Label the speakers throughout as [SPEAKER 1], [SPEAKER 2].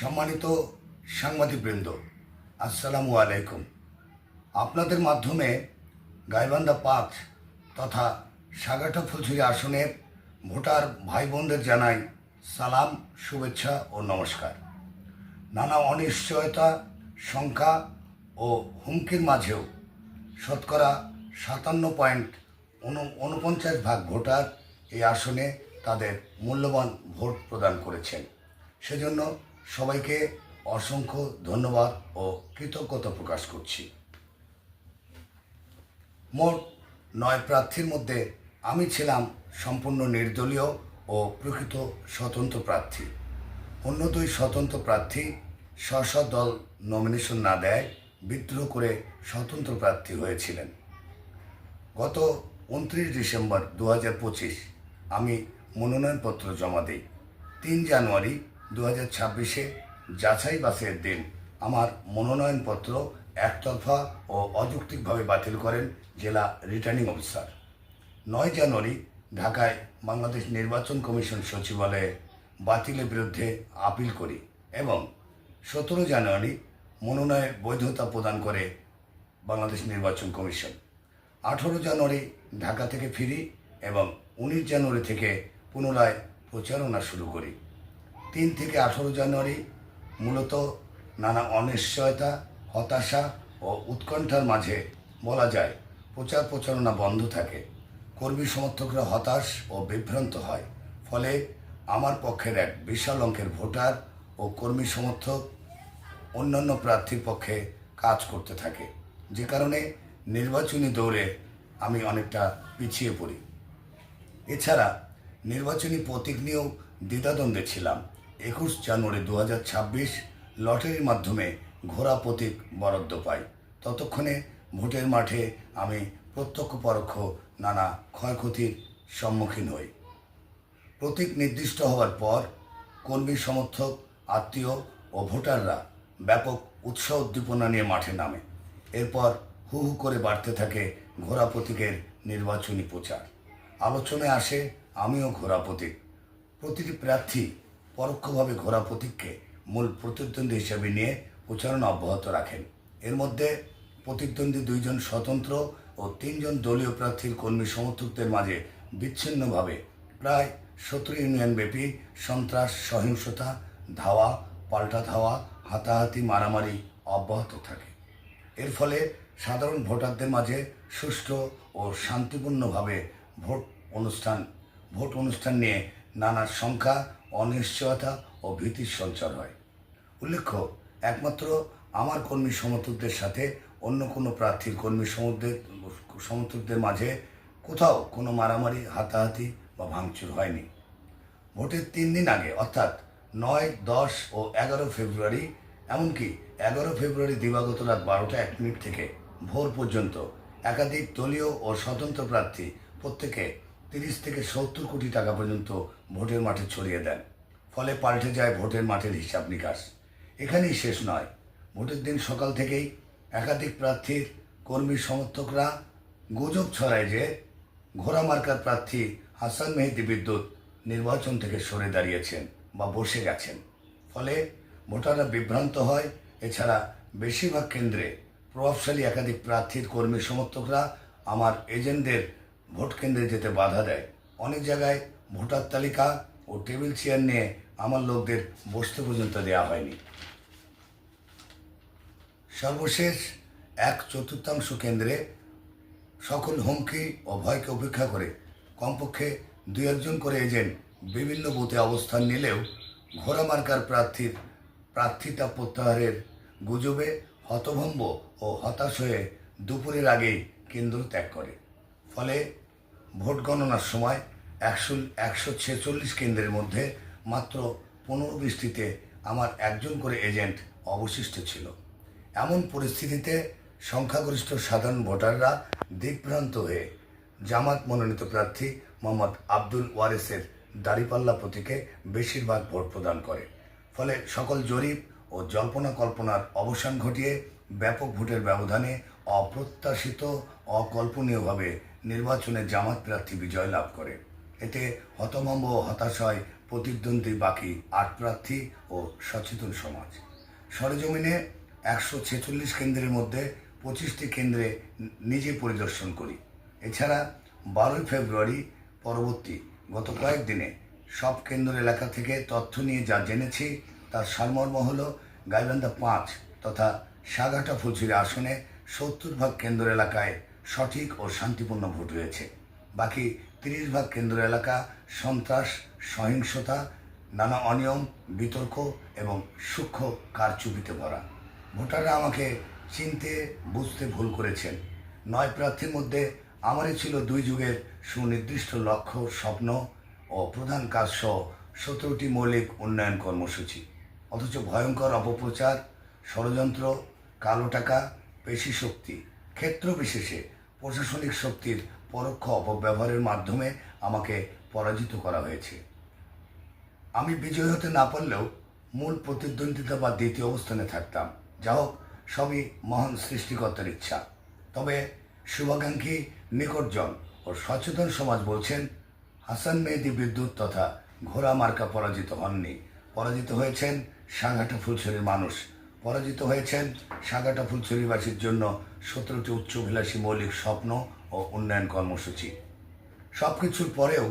[SPEAKER 1] সম্মানিত সাংবাদিকবৃন্দ, আসসালামু আলাইকুম। আপনাদের মাধ্যমে গাইবান্ধা পাঁচ তথা সাগাটা ফুলছড়ি আসনের ভোটার ভাই বোনদের জানাই সালাম, শুভেচ্ছা ও নমস্কার। নানা অনিশ্চয়তা সংখ্যা ও হুমকির মাঝেও শতকরা সাতান্ন পয়েন্ট উনপঞ্চাশ ভাগ ভোটার এই আসনে তাদের মূল্যবান ভোট প্রদান করেছেন। সেজন্য সবাইকে অসংখ্য ধন্যবাদ ও কৃতজ্ঞতা প্রকাশ করছি। মোট নয় প্রার্থীর মধ্যে আমি ছিলাম সম্পূর্ণ নির্দলীয় ও প্রকৃত স্বতন্ত্র প্রার্থী। অন্য দুই স্বতন্ত্র প্রার্থী স্ব দল নমিনেশন না দেয়, বিদ্রোহ করে স্বতন্ত্র প্রার্থী হয়েছিলেন। গত উনত্রিশ ডিসেম্বর দু হাজার পঁচিশ আমি মনোনয়নপত্র জমা দিই। তিন জানুয়ারি দু হাজার ছাব্বিশে যাচাই বাসের দিন আমার মনোনয়নপত্র একতরফা ও অযৌক্তিকভাবে বাতিল করেন জেলা রিটার্নিং অফিসার। নয় জানুয়ারি ঢাকায় বাংলাদেশ নির্বাচন কমিশন সচিবালয়ে বাতিলের বিরুদ্ধে আপিল করি এবং সতেরো জানুয়ারি মনোনয়নের বৈধতা প্রদান করে বাংলাদেশ নির্বাচন কমিশন। আঠেরো জানুয়ারি ঢাকা থেকে ফিরি এবং উনিশ জানুয়ারি থেকে পুনরায় প্রচারণা শুরু করি। তিন থেকে আঠেরো জানুয়ারি মূলত নানা অনিশ্চয়তা, হতাশা ও উৎকণ্ঠার মাঝে বলা যায় প্রচার প্রচারণা বন্ধ থাকে। কর্মী সমর্থকরা হতাশ ও বিভ্রান্ত হয়। ফলে আমার পক্ষের এক বিশাল অঙ্কের ভোটার ও কর্মী সমর্থক অন্যান্য প্রার্থীর পক্ষে কাজ করতে থাকে। যে কারণে নির্বাচনী দৌড়ে আমি অনেকটা পিছিয়ে পড়ি। এছাড়া নির্বাচনী প্রতীক নিয়েও দ্বিধাদ্বন্দ্বে ছিলাম। একুশ জানুয়ারি দু হাজার ছাব্বিশ লটারির মাধ্যমে ঘোড়া প্রতীক বরাদ্দ পাই। ততক্ষণে ভোটের মাঠে আমি প্রত্যক্ষ পরোক্ষ নানা ক্ষয়ক্ষতির সম্মুখীন হই। প্রতীক নির্দিষ্ট হওয়ার পর কর্মী সমর্থক, আত্মীয় ও ভোটাররা ব্যাপক উৎসাহ উদ্দীপনা নিয়ে মাঠে নামে। এরপর হু হু করে বাড়তে থাকে ঘোড়া প্রতীকের নির্বাচনী প্রচার। আলোচনায় আসে, আমিও ঘোড়া প্রতীক। প্রতিটি প্রার্থী পরোক্ষভাবে ঘোড়া প্রতীককে মূল প্রতিদ্বন্দ্বী হিসেবে নিয়ে প্রচারণা অব্যাহত রাখেন। এর মধ্যে প্রতিদ্বন্দ্বী দুইজন স্বতন্ত্র ও তিনজন দলীয় প্রার্থীর কর্মী সমর্থকদের মাঝে বিচ্ছিন্নভাবে প্রায় সতেরো ইউনিয়ন ব্যাপী সন্ত্রাস, সহিংসতা, ধাওয়া, পাল্টা ধাওয়া, হাতাহাতি মারামারি অব্যাহত থাকে। এর ফলে সাধারণ ভোটারদের মাঝে সুষ্ঠু ও শান্তিপূর্ণভাবে ভোট অনুষ্ঠান ভোট অনুষ্ঠান নিয়ে নানা সংখ্যা, অনিশ্চয়তা ও ভীতির সঞ্চার হয়। উল্লেখ্য, একমাত্র আমার কর্মী সমর্থকদের সাথে অন্য কোনো প্রার্থীর কর্মী সমর্থকদের সমর্থকদের মাঝে কোথাও কোনো মারামারি, হাতাহাতি বা ভাঙচুর হয়নি। ভোটের তিন দিন আগে, অর্থাৎ নয়, দশ ও এগারো ফেব্রুয়ারি, এমনকি এগারো ফেব্রুয়ারি দিবাগত রাত বারোটা এক মিনিট থেকে ভোর পর্যন্ত একাধিক দলীয় ও স্বতন্ত্র প্রার্থী প্রত্যেকে তিরিশ থেকে সত্তর কোটি টাকা পর্যন্ত ভোটের মাঠে ছড়িয়ে দেন। ফলে পাল্টে যায় ভোটের মাঠের হিসাব নিকাশ। এখানেই শেষ নয়। ভোটের দিন সকাল থেকেই একাধিক প্রার্থীর কর্মী সমর্থকরা গুজব ছড়ায় যে ঘোড়া মার্কার প্রার্থী হাসান মেহেদি বিদ্যুৎ নির্বাচন থেকে সরে দাঁড়িয়েছেন বা বসে গেছেন। ফলে ভোটাররা বিভ্রান্ত হয়। এছাড়া বেশিরভাগ কেন্দ্রে প্রভাবশালী একাধিক প্রার্থীর কর্মী সমর্থকরা আমার এজেন্টদের ভোট কেন্দ্রে যেতে বাধা দেয়। অনেক জায়গায় ভোটার তালিকা ও টেবিল চেয়ার নিয়ে আমার লোকদের বসতে পর্যন্ত দেওয়া হয়নি। সর্বশেষ এক চতুর্থাংশ কেন্দ্রে সকল হুমকি ও ভয়কে উপেক্ষা করে কমপক্ষে দুই একজন করে এজেন্ট বিভিন্ন বুথে অবস্থান নিলেও ঘোড়া মার্কার প্রার্থীর প্রার্থিতা প্রত্যাহারের গুজবে হতভম্ব ও হতাশ হয়ে দুপুরের আগেই কেন্দ্র ত্যাগ করে। ফলে ভোট গণনার সময় একশো একশো ছেচল্লিশ কেন্দ্রের মধ্যে মাত্র পনেরো বৃষ্টিতে আমার একজন করে এজেন্ট অবশিষ্ট ছিল। এমন পরিস্থিতিতে সংখ্যাগরিষ্ঠ সাধারণ ভোটাররা দিকভ্রান্ত হয়ে জামাত মনোনীত প্রার্থী মোহাম্মদ আব্দুল ওয়ারেসের দাড়িপাল্লা প্রতীকে বেশিরভাগ ভোট প্রদান করে। ফলে সকল জরিপ ও জল্পনা কল্পনার অবসান ঘটিয়ে ব্যাপক ভোটের ব্যবধানে অপ্রত্যাশিত, অকল্পনীয়ভাবে নির্বাচনে জামাত প্রার্থী বিজয় লাভ করে। এতে হতভম্ব ও হতাশ হয় প্রতিদ্বন্দ্বী বাকি আট প্রার্থী ও সচেতন সমাজ। সরেজমিনে একশো ছেচল্লিশ কেন্দ্রের মধ্যে পঁচিশটি কেন্দ্রে নিজে পরিদর্শন করি। এছাড়া বারোই ফেব্রুয়ারি পরবর্তী গত কয়েকদিনে সব কেন্দ্র এলাকা থেকে তথ্য নিয়ে যা জেনেছি, তার সারমর্ম হল গাইবান্ধা পাঁচ তথা সাগাটা ফুলছড়ি আসনে সত্তর ভাগ কেন্দ্র এলাকায় সঠিক ও শান্তিপূর্ণ ভোট হয়েছে বাকি তিরিশ ভাগ কেন্দ্র এলাকা সন্ত্রাস, সহিংসতা, নানা অনিয়ম, বিতর্ক এবং সূক্ষ্ম কারচুপিতে ভরা। ভোটাররা আমাকে চিনতে, বুঝতে ভুল করেছেন। নয় প্রার্থীর মধ্যে আমারই ছিল দুই যুগের সুনির্দিষ্ট লক্ষ্য, স্বপ্ন ও প্রধান কাজ সহ সতেরোটি মৌলিক উন্নয়ন কর্মসূচি। অথচ ভয়ঙ্কর অপপ্রচার, ষড়যন্ত্র, কালো টাকা পেশি শক্তি ক্ষেত্র বিশেষে প্রশাসনিক শক্তির পরোক্ষ অপব্যবহারের মাধ্যমে আমাকে পরাজিত করা হয়েছে। আমি বিজয়ী হতে না পারলেও মূল প্রতিদ্বন্দ্বিতা বা দ্বিতীয় অবস্থানে থাকতাম। যা হোক, সবই মহান সৃষ্টিকর্তার ইচ্ছা। তবে শুভাকাঙ্ক্ষী নিকটজন ও সচেতন সমাজ বলছেন, হাসান মেহেদি বিদ্যুৎ তথা ঘোড়া মার্কা পরাজিত হননি। পরাজিত হয়েছেন সাগাটা ফুলছড়ির মানুষ পরাজিত হয়েছেন সাগাটা ফুলছড়িবাসীর জন্য সতেরোটি উচ্চভিলাষী মৌলিক স্বপ্ন ও উন্নয়ন কর্মসূচি। সব কিছুর পরেও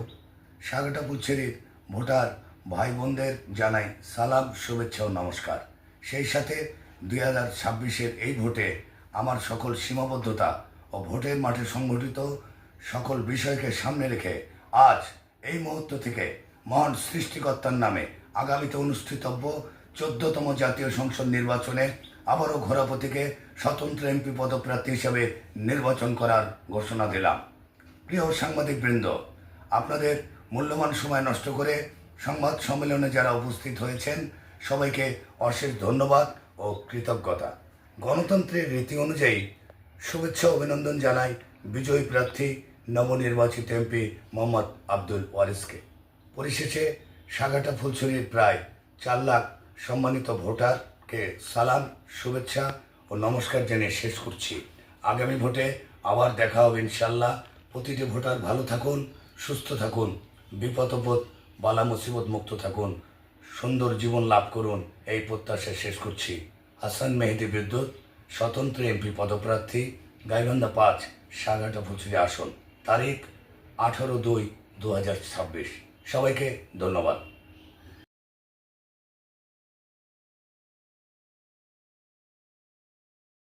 [SPEAKER 1] সাগাটা পুচ্ছেরির ভোটার ভাই বোনদের জানাই সালাম, শুভেচ্ছা ও নমস্কার। সেই সাথে দুই হাজার ছাব্বিশের এই ভোটে আমার সকল সীমাবদ্ধতা ও ভোটের মাঠে সংঘটিত সকল বিষয়কে সামনে রেখে আজ এই মুহূর্ত থেকে মহান সৃষ্টিকর্তার নামে আগামীতে অনুষ্ঠিতব্য চোদ্দতম জাতীয় সংসদ নির্বাচনে আবারও ঘোরাপতিকে স্বতন্ত্র এমপি পদপ্রার্থী হিসেবে নির্বাচন করার ঘোষণা দিলাম। প্রিয় সাংবাদিকবৃন্দ, আপনাদের মূল্যবান সময় নষ্ট করে সংবাদ সম্মেলনে যারা উপস্থিত হয়েছেন, সবাইকে অশেষ ধন্যবাদ ও কৃতজ্ঞতা। গণতন্ত্রের রীতি অনুযায়ী শুভেচ্ছা অভিনন্দন জানাই বিজয়ী প্রার্থী, নবনির্বাচিত এমপি মোহাম্মদ আব্দুল ওয়ারিসকে। পরিশেষে সাগাটা ফুলছড়ির প্রায় চার লাখ সম্মানিত ভোটারকে সালাম, শুভেচ্ছা ও নমস্কার জানিয়ে শেষ করছি। আগামী ভোটে আবার দেখা হবে ইনশাল্লাহ প্রতিটি ভোটার ভালো থাকুন, সুস্থ থাকুন বিপদপদ বালা মুসিবত মুক্ত থাকুন, সুন্দর জীবন লাভ করুন, এই প্রত্যাশা শেষ করছি। হাসান মেহেদি বিদ্যুৎ, স্বতন্ত্র এমপি পদপ্রার্থী, গাইবান্ধা পাঁচ, সাগাটা ফুচুরি আসন। তারিখ আঠারো দুই দু সবাইকে ধন্যবাদ।